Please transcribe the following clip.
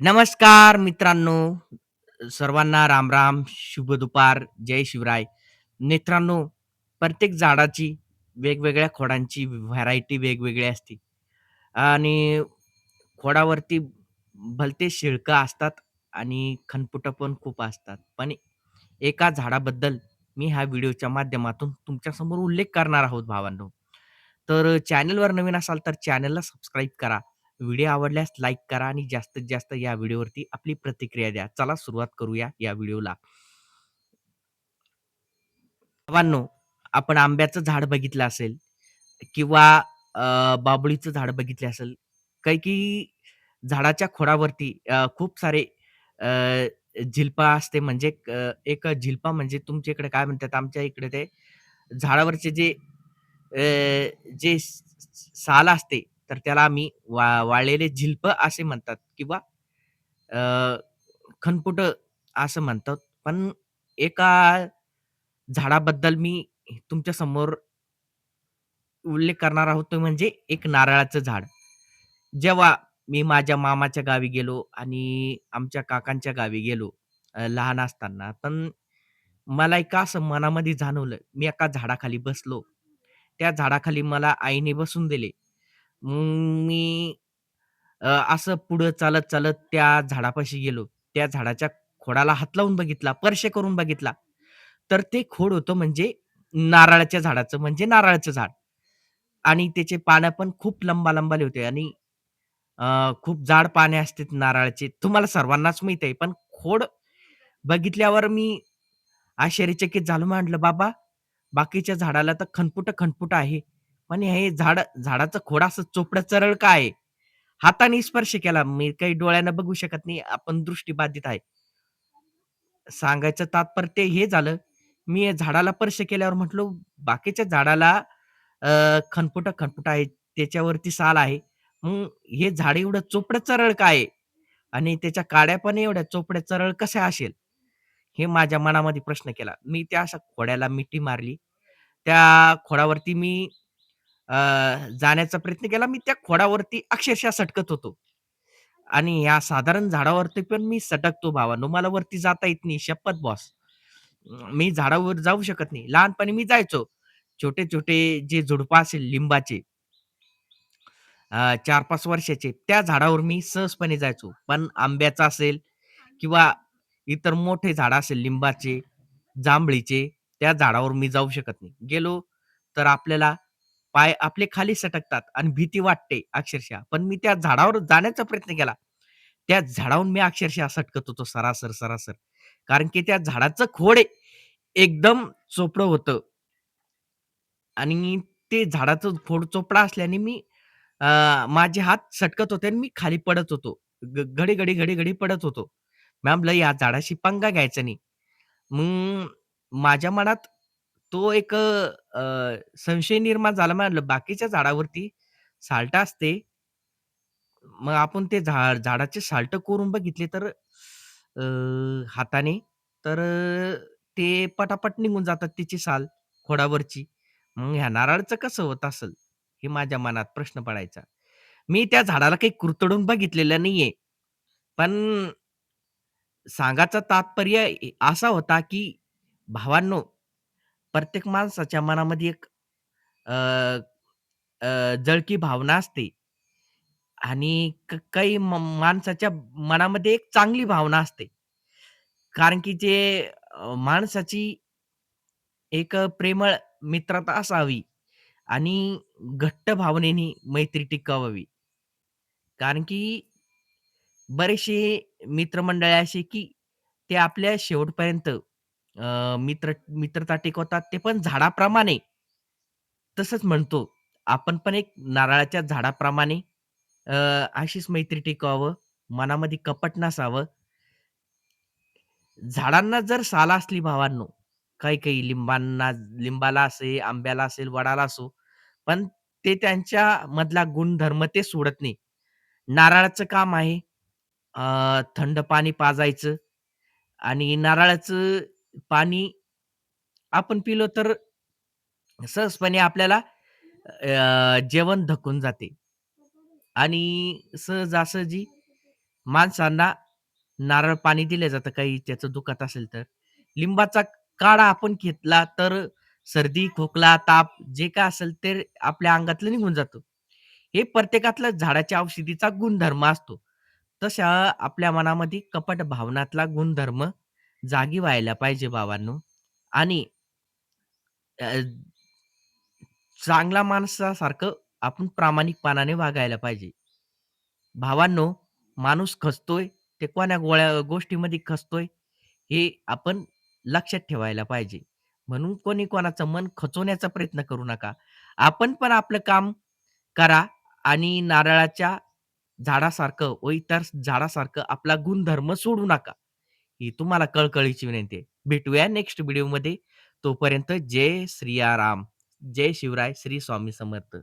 नमस्कार मित्रांनो, सर्वांना राम-राम, शुभ दुपार, जय शिवराय. मित्रांनो, प्रत्येक झाडाची वेगवेगळ्या खोडांची व्हरायटी वेगवेगळी असते आणि खोडावरती भलते शिळकं असतात आणि खनपुटं पण खूप असतात. पण एका झाडाबद्दल मी ह्या व्हिडिओच्या माध्यमातून तुमच्यासमोर उल्लेख करणार आहोत भावांनो. तर चॅनलवर नवीन असाल तर चॅनलला सबस्क्राईब करा. व्हिडिओ आवडल्यास लाईक करा आणि जास्तीत जास्त या व्हिडिओवरती आपली प्रतिक्रिया द्या. चला सुरुवात करूया या व्हिडिओला. भावांनो, आपण आंब्याचं झाड बघितलं असेल किंवा बाबळीचं झाड बघितले असेल. काही की झाडाच्या खोडावरती खूप सारे झिलपा असते म्हणजे एक झिलपा म्हणजे तुमच्या इकडे काय म्हणतात? आमच्या इकडे ते झाडावरचे जे जे साल असते, तर त्याला आम्ही वा वाळलेले झिलपं असे म्हणतात किंवा खनपुट असं म्हणतात. पण एका झाडाबद्दल मी तुमच्यासमोर उल्लेख करणार आहोत तो म्हणजे एक नारळाचं झाड. जेव्हा मी माझ्या मामाच्या गावी गेलो आणि आमच्या काकांच्या गावी गेलो लहान असताना, पण मला एका असं मनामध्ये जाणवलं, मी एका झाडाखाली बसलो. त्या झाडाखाली मला आईने बसून दिले. मग मी अ, असं पुढं चालत-चालत त्या झाडापाशी गेलो. त्या झाडाच्या खोडाला हात लावून बघितला, स्पर्श करून बघितला. तर ते खोड होतं म्हणजे नारळाच्या झाडाचं म्हणजे नारळाचं झाड आणि त्याचे पानं पण खूप लंबा-लंबाले होते आणि अ, खूप जाड पाने असतात नारळाचे. तुम्हाला सर्वांनाच माहीत आहे. पण खोड बघितल्यावर मी आश्चर्यचकित झालो. म्हटलं, "बाबा, बाकीच्या झाडाला तर खणपुटं-खणपुटं आहे. पण हे झाड झाडाचं खोड असं चोपडं सरळ का आहे?" हाताने स्पर्श केला. मी काही डोळ्यानं बघू शकत नाही. आपण दृष्टीबाधित आहे. सांगायचं तात्पर्य हे झालं, मी या झाडाला स्पर्श केल्यावर म्हटलो, बाकीच्या झाडाला अ, खणपुटं-खणपुटं आहे. त्याच्यावरती साल आहे. मग हे झाड एवढं चोपडं सरळ का आहे? आणि त्याच्या काड्या पण एवढ्या चोपड्या सरळ कशा असेल? हे माझ्या मनामध्ये प्रश्न केला. मी त्या अशा खोड्याला मिठी मारली. त्या खोडावरती मी अ, जाण्याचा प्रयत्न केला. मी त्या खोडावरती अक्षरशः सटकत होतो. आणि या साधारण झाडावरती पण मी सटकतो भावांनो. मला वरती जाता येत नाही. शपथ बॉस. मी झाडावर जाऊ शकत नाही. लहानपणी मी जायचो. छोटे-छोटे जे झुडपं असेल लिंबाचे अ, 4-5 वर्षाचे, त्या झाडावर मी सहजपणे जायचो. पण आंब्याचा असेल किंवा इतर मोठे झाडं असेल लिंबाचे, जांभळीचे, त्या झाडावर मी जाऊ शकत नाही. गेलो तर आपल्याला पाय आपले खाली सटकतात आणि भीती वाटते अक्षरशः. पण मी त्या झाडावर जाण्याचा प्रयत्न केला. त्या झाडावरून मी अक्षरशः सटकत होतो सरासर, सरासर. कारण की त्या झाडाचं खोड एकदम चोपडं होतं आणि ते झाडाचं खोड चोपडा असल्याने मी माझे हात सटकत होते आणि मी खाली पडत होतो. ग घडी, घडी, घडी, घडी पडत होतो. मॅम या झाडाशी पंगा घ्यायचा नाही. मग माझ्या मनात तो एक अ, संशय निर्माण झाला. म्हटलं बाकीच्या झाडावरती साल्टं असते. मग आपण ते झाड झाडाचे साल्टं कोरून बघितले तर अ, हाताने तर अ, ते पटापट निघून जातात त्याची साल खोडावरची. मग ह्या नारळाचं कसं होत असेल? हे माझ्या मनात प्रश्न पडायचा. मी त्या झाडाला काही कुरतडून बघितलेलं नाहीये. पण सांगायचा तात्पर्य ए असा होता, की भावांनो, प्रत्येक माणसाच्या मनामध्ये एक अ, अ, जळकी भावना असते आणि क काही म माणसाच्या मनामध्ये एक चांगली भावना असते. कारण की जे अ, माणसाची एक अ, प्रेमळ मित्रता असावी आणि घट्ट भावनेने मैत्री टिकवावी. कारण की बरेचसे मित्रमंडळी असे, की ते आपल्या शेवटपर्यंत अ, मित्र मित्रता टिकवतात. ते पण झाडाप्रमाणे. तसंच म्हणतो. आपण पण एक नारळाच्या झाडाप्रमाणे अ, अशीच मैत्री टिकवावं. मनामध्ये कपट नसावं. झाडांना जर साल असली भावांनो, काही-काही लिंबांना लिंबाला असेल आंब्याला असेल, वडाला असो, पण ते त्यांच्या मधला गुणधर्म ते सोडत नाही. नारळाचं काम आहे अ, थंड पाणी पाजायचं आणि नारळाचं पाणी आपण पिलो तर सहजपणे आपल्याला अ, जेवण धकून जाते आणि सहजासहजी माणसांना नारळ पाणी दिलं जातं काही त्याचं दुखत असेल तर. लिंबाचा काढा आपण घेतला तर सर्दी, खोकला, ताप जे काय असेल ते आपल्या अंगातलं निघून जातं. हे प्रत्येकातला झाडाच्या औषधीचा गुणधर्म असतो. तशा आपल्या मनामध्ये कपट भावनातला गुणधर्म जागी व्हायला पाहिजे भावांनो आणि अ, चांगल्या माणसासारखं आपण प्रामाणिकपणाने वागायला पाहिजे. भावांनो, माणूस खचतोय, ते कोण्या गोळ्या गोष्टीमध्ये खचतोय, हे आपण लक्षात ठेवायला पाहिजे. म्हणून कोणी कोणाचं मन खचवण्याचा प्रयत्न करू नका. आपण पण आपलं काम करा आणि नारळाच्या झाडासारखं व इतर झाडासारखं आपला गुणधर्म सोडू नका. ही तुम्हाला कळकळीची विनंती आहे. भेटूया नेक्स्ट व्हिडिओमध्ये. तोपर्यंत जय श्रीया राम. जय शिवराय. श्री स्वामी समर्थ.